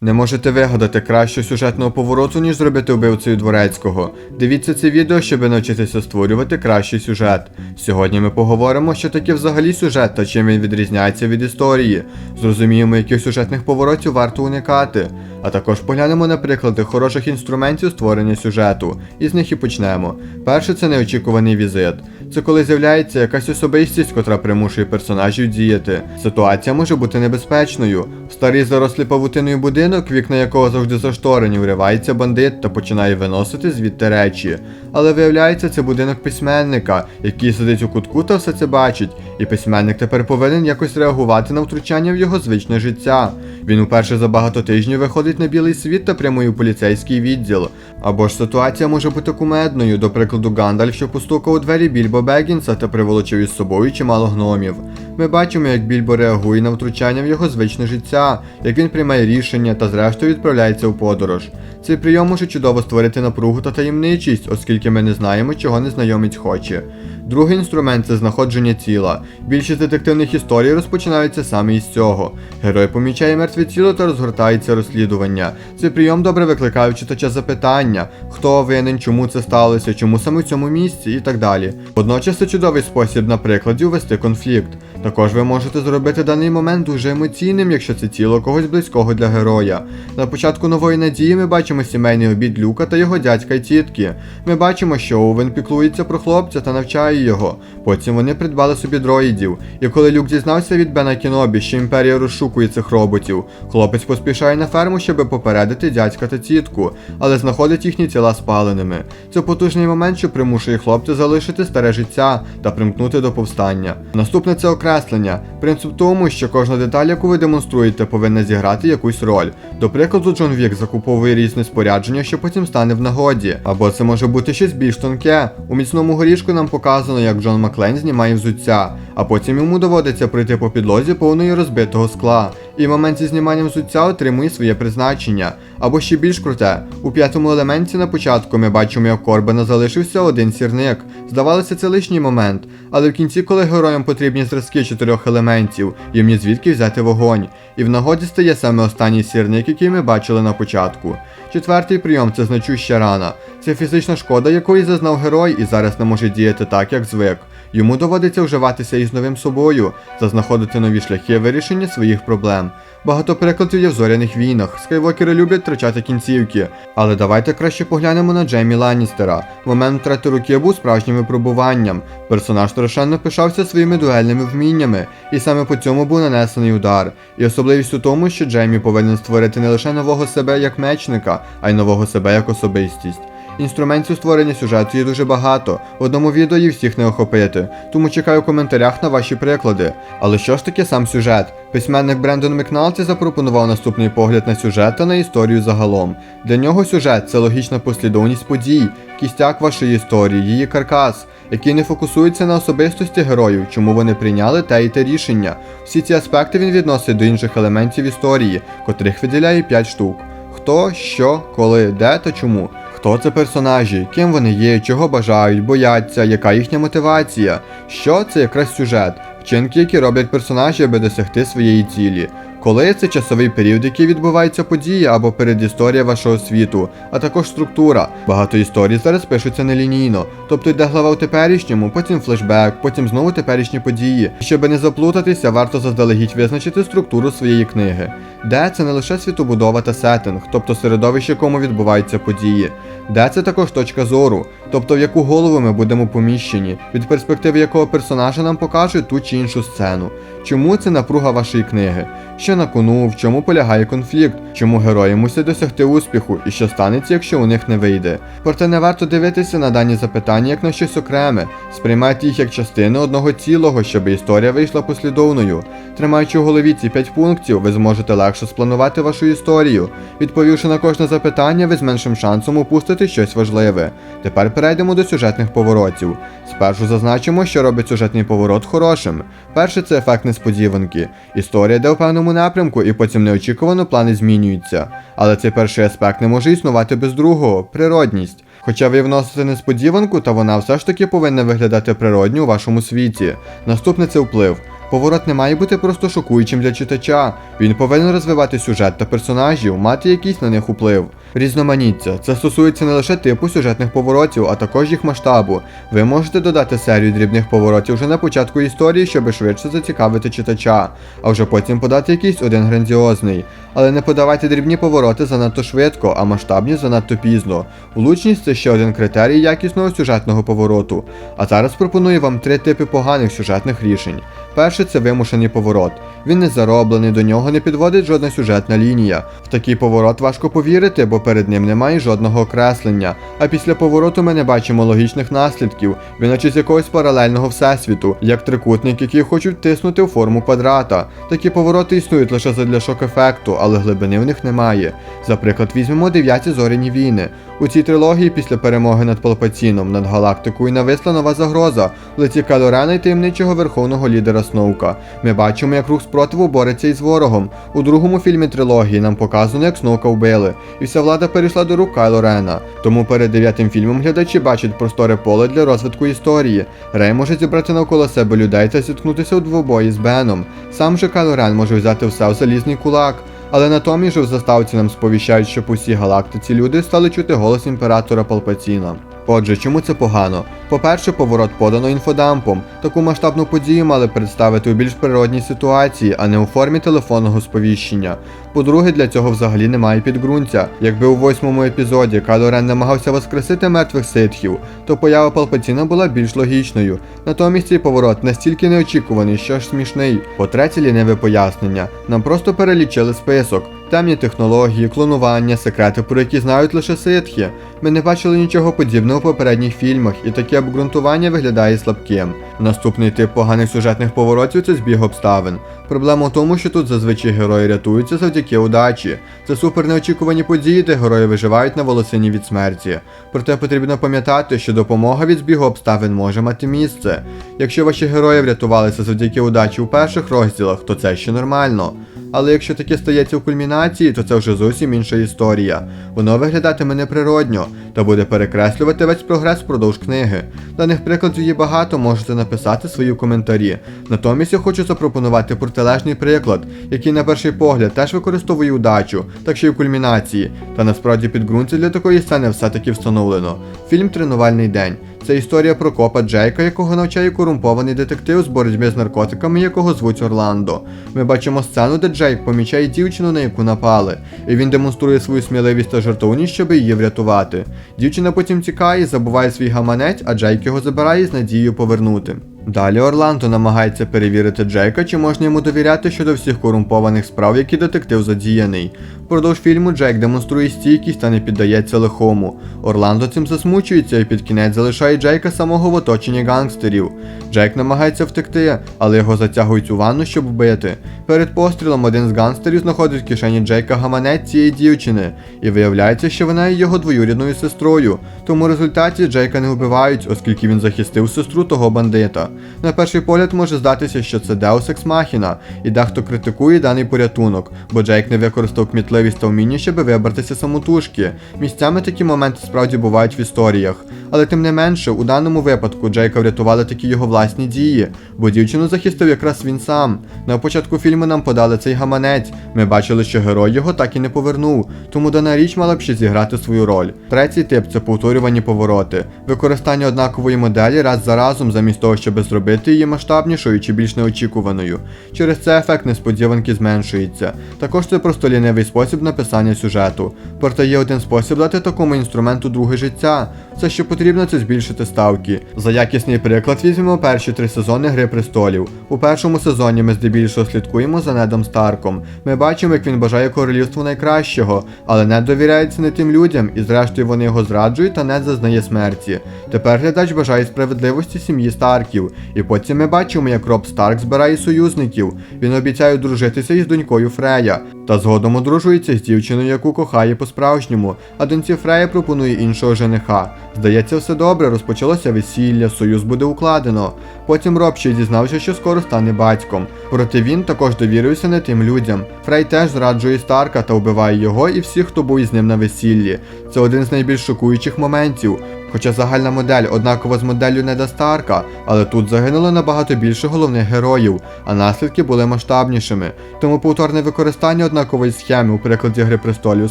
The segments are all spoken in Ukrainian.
Не можете вигадати кращого сюжетного повороту, ніж зробити вбивцею дворецького. Дивіться це відео, щоб навчитися створювати кращий сюжет. Сьогодні ми поговоримо, що таке взагалі сюжет та чим він відрізняється від історії. Зрозуміємо, яких сюжетних поворотів варто уникати. А також поглянемо на приклади хороших інструментів створення сюжету. І з них і почнемо. Перше це неочікуваний візит. Це коли з'являється якась особистість, котра примушує персонажів діяти. Ситуація може бути небезпечною. В старий зарослий павутиною будинок, вікна якого завжди зашторені, вривається бандит та починає виносити звідти речі. Але виявляється, це будинок письменника, який сидить у кутку та все це бачить. І письменник тепер повинен якось реагувати на втручання в його звичне життя. Він уперше за багато тижнів виходить на білий світ та прямує у поліцейський відділ. Або ж ситуація може бути кумедною, до прикладу, Гандальф, що постукав у двері Більбо Бегінса та приволочив із собою чимало гномів. Ми бачимо, як Більбо реагує на втручання в його звичне життя, як він приймає рішення та зрештою відправляється у подорож. Цей прийом може чудово створити напругу та таємничість, оскільки ми не знаємо, чого незнайомець хоче. Другий інструмент це знаходження тіла. Більшість детективних історій розпочинаються саме із цього. Герой помічає мертве тіло та розгортається розслідування. Цей прийом добре викликає читача запитання, хто винен, чому це сталося, чому саме в цьому місці і так далі. Водночас це чудовий спосіб на прикладі увести конфлікт. Також ви можете зробити даний момент дуже емоційним, якщо це тіло когось близького для героя. На початку нової надії ми бачимо сімейний обід Люка та його дядька й тітки. Ми бачимо, що Овен піклується про хлопця та навчає його. Потім вони придбали собі дроїдів. І коли Люк дізнався від Бена Кінобі, що імперія розшукує цих роботів, хлопець поспішає на ферму, щоб попередити дядька та тітку, але знаходить їхні тіла спаленими. Це потужний момент, що примушує хлопця залишити старе життя та примкнути до повстання. Наступне це окреслення. Принцип тому, що кожна деталь, яку ви демонструєте, повинна зіграти якусь роль. До прикладу, Джон Вік закуповує різне спорядження, що потім стане в нагоді. Або це може бути щось більш тонке. У міцному горішку нам показано, як Джон Маклен знімає взуття, а потім йому доводиться пройти по підлозі повної розбитого скла. І в момент зі зніманням взуття отримує своє призначення. Або ще більш круте, у п'ятому елементі на початку ми бачимо, як Корбана залишився один сірник. Здавалося, це лишній момент, але в кінці, коли героям потрібні зразки чотирьох елементів, їм ні звідки взяти вогонь. І в нагоді стає саме останній сірник, який ми бачили на початку. Четвертий прийом це значуща рана. Це фізична шкода, якої зазнав герой і зараз не може діяти так, як звик. Йому доводиться вживатися із новим собою та знаходити нові шляхи вирішення своїх проблем. Багато прикладів є в зоряних війнах. Скайвокери люблять втрачати кінцівки. Але давайте краще поглянемо на Джеймі Ланністера. Момент втрати руки був справжнім випробуванням. Персонаж страшенно пишався своїми дуельними вміннями, і саме по цьому був нанесений удар. І особливість у тому, що Джеймі повинен створити не лише нового себе як мечника, а й нового себе як особистість. Інструментів створення сюжету є дуже багато. В одному відео їх всіх не охопити, тому чекаю в коментарях на ваші приклади. Але що ж таке сам сюжет? Письменник Брендон Макналті запропонував наступний погляд на сюжет та на історію загалом. Для нього сюжет це логічна послідовність подій, кістяк вашої історії, її каркас, який не фокусується на особистості героїв, чому вони прийняли те і те рішення. Всі ці аспекти він відносить до інших елементів історії, котрих виділяє 5 штук. Хто, що, коли, де та чому. Хто це персонажі, ким вони є, чого бажають, бояться, яка їхня мотивація, що це якраз сюжет, вчинки, які роблять персонажі, аби досягти своєї цілі. Коли це часовий період, який відбувається події або передісторія вашого світу, а також структура. Багато історій зараз пишуться нелінійно, тобто йде глава у теперішньому, потім флешбек, потім знову теперішні події. Щоб не заплутатися, варто заздалегідь визначити структуру своєї книги. Де це не лише світобудова та сеттинг, тобто середовище, якому відбуваються події. Де це також точка зору, тобто в яку голову ми будемо поміщені, від перспективи якого персонажа нам покажуть ту чи іншу сцену. Чому це напруга вашої книги? Що на кону, в чому полягає конфлікт, чому герої мусять досягти успіху і що станеться, якщо у них не вийде. Проте не варто дивитися на дані запитання як на щось окреме, сприймайте їх як частини одного цілого, щоб історія вийшла послідовною. Тримаючи у голові ці 5 пунктів, ви зможете легше спланувати вашу історію. Відповівши на кожне запитання, ви з меншим шансом упустите щось важливе. Тепер перейдемо до сюжетних поворотів. Спершу зазначимо, що робить сюжетний поворот хорошим. Перше це ефект несподіванки. Історія йде у певному напрямку, і потім неочікувано плани змінюються. Але цей перший аспект не може існувати без другого природність. Хоча ви вносите несподіванку, та вона все ж таки повинна виглядати природньо у вашому світі. Наступне це вплив. Поворот не має бути просто шокуючим для читача. Він повинен розвивати сюжет та персонажів, мати якийсь на них вплив. Різноманіття. Це стосується не лише типу сюжетних поворотів, а також їх масштабу. Ви можете додати серію дрібних поворотів вже на початку історії, щоб швидше зацікавити читача, а вже потім подати якийсь один грандіозний. Але не подавайте дрібні повороти занадто швидко, а масштабні занадто пізно. Влучність це ще один критерій якісного сюжетного повороту. А зараз пропоную вам три типи поганих сюжетних рішень. Перший це вимушений поворот. Він не зароблений, до нього не підводить жодна сюжетна лінія. В такий поворот важко повірити, бо перед ним немає жодного окреслення. А після повороту ми не бачимо логічних наслідків, він наче з якогось паралельного всесвіту, як трикутник, який хочуть тиснути у форму квадрата. Такі повороти існують лише задля шок-ефекту, але глибини в них немає. За приклад візьмемо дев'яті зоряні війни. У цій трилогії після перемоги над Палпаціном, над галактикою нависла нова загроза в лиці Калорена і таємничого верховного лідера Сноука. Ми бачимо, як рух спротиву бореться із ворогом. У другому фільмі трилогії нам показано, як Сноука вбили, і вся влада перейшла до рук Кайло Рена. Тому перед дев'ятим фільмом глядачі бачать просторе поле для розвитку історії. Рей може зібрати навколо себе людей та зіткнутися у двобої з Беном. Сам же Кайло Рен може взяти все в залізний кулак. Але натомість же в заставці нам сповіщають, що по всій галактиці люди стали чути голос імператора Палпаціна. Отже, чому це погано? По-перше, поворот подано інфодампом. Таку масштабну подію мали представити у більш природній ситуації, а не у формі телефонного сповіщення. По-друге, для цього взагалі немає підґрунтя. Якби у восьмому епізоді Кайло Рен намагався воскресити мертвих ситхів, то поява Палпаціна була більш логічною. Натомість цей поворот настільки неочікуваний, що аж смішний. По-третє, ліниве пояснення. Нам просто перелічили список. Темні технології, клонування, секрети, про які знають лише ситхи. Ми не бачили нічого подібного в попередніх фільмах, і таке обґрунтування виглядає слабким. Наступний тип поганих сюжетних поворотів це збіг обставин. Проблема в тому, що тут зазвичай герої рятуються завдяки удачі. Це супер неочікувані події, де герої виживають на волосині від смерті. Проте потрібно пам'ятати, що допомога від збігу обставин може мати місце. Якщо ваші герої врятувалися завдяки удачі у перших розділах, то це ще нормально. Але якщо таке стається в кульмінації, то це вже зовсім інша історія. Воно виглядатиме неприродньо та буде перекреслювати весь прогрес впродовж книги. Даних прикладів є багато, можете написати свої коментарі. Натомість я хочу запропонувати протилежний приклад, який на перший погляд теж використовує удачу, так що й в кульмінації. Та насправді підґрунтя для такої сцени все-таки встановлено. Фільм Тренувальний день. Це історія про копа Джейка, якого навчає корумпований детектив з боротьби з наркотиками, якого звуть Орландо. Ми бачимо сцену, де Джейк помічає дівчину, на яку напали, і він демонструє свою сміливість та жартовність, щоб її врятувати. Дівчина потім тікає, забуває свій гаманець, а Джейк його забирає з надією повернути. Далі Орландо намагається перевірити Джейка, чи можна йому довіряти щодо всіх корумпованих справ, які детектив задіяний. Впродовж фільму Джейк демонструє стійкість та не піддається лихому. Орландо цим засмучується і під кінець залишає Джейка самого в оточенні гангстерів. Джейк намагається втекти, але його затягують у ванну, щоб вбити. Перед пострілом один з гангстерів знаходить в кишені Джейка гаманець цієї дівчини, і виявляється, що вона є його двоюрідною сестрою. Тому в результаті Джейка не вбивають, оскільки він захистив сестру того бандита. На перший погляд може здатися, що це Deus Ex Machina, і дехто критикує даний порятунок, бо Джейк не використав кмітливість та вміння, щоб вибратися самотужки. Місцями такі моменти справді бувають в історіях. Але тим не менше, у даному випадку Джейка врятували такі його власні дії, бо дівчину захистив якраз він сам. На початку фільму нам подали цей гаманець. Ми бачили, що герой його так і не повернув, тому дана річ мала б ще зіграти свою роль. Третій тип це повторювані повороти, використання однакової моделі раз за разом, замість того, щоб зробити її масштабнішою чи більш неочікуваною. Через це ефект несподіванки зменшується. Також це просто лінивий спосіб написання сюжету. Проте є один спосіб дати такому інструменту друге життя. Все, що потрібно, це збільшити ставки. За якісний приклад візьмемо перші три сезони Гри престолів. У першому сезоні ми здебільшого слідкуємо за Недом Старком. Ми бачимо, як він бажає королівству найкращого, але Нед довіряється не тим людям, і зрештою вони його зраджують, та Нед зазнає смерті. Тепер глядач бажає справедливості сім'ї Старків, і потім ми бачимо, як Роб Старк збирає союзників. Він обіцяє дружитися із донькою Фрея, та згодом одружується з дівчиною, яку кохає по-справжньому, а доньці Фрея пропонує іншого жениха. Здається, все добре, розпочалося весілля, союз буде укладено. Потім Роб ще дізнався, що скоро стане батьком. Проте він також довірився не тим людям. Фрей теж зраджує Старка та вбиває його і всіх, хто був із ним на весіллі. Це один з найбільш шокуючих моментів. Хоча загальна модель однакова з моделлю Неда Старка, але тут загинуло набагато більше головних героїв, а наслідки були масштабнішими. Тому повторне використання однакової схеми у прикладі Гри престолів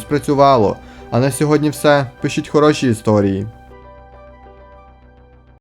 спрацювало. А на сьогодні все. Пишіть хороші історії.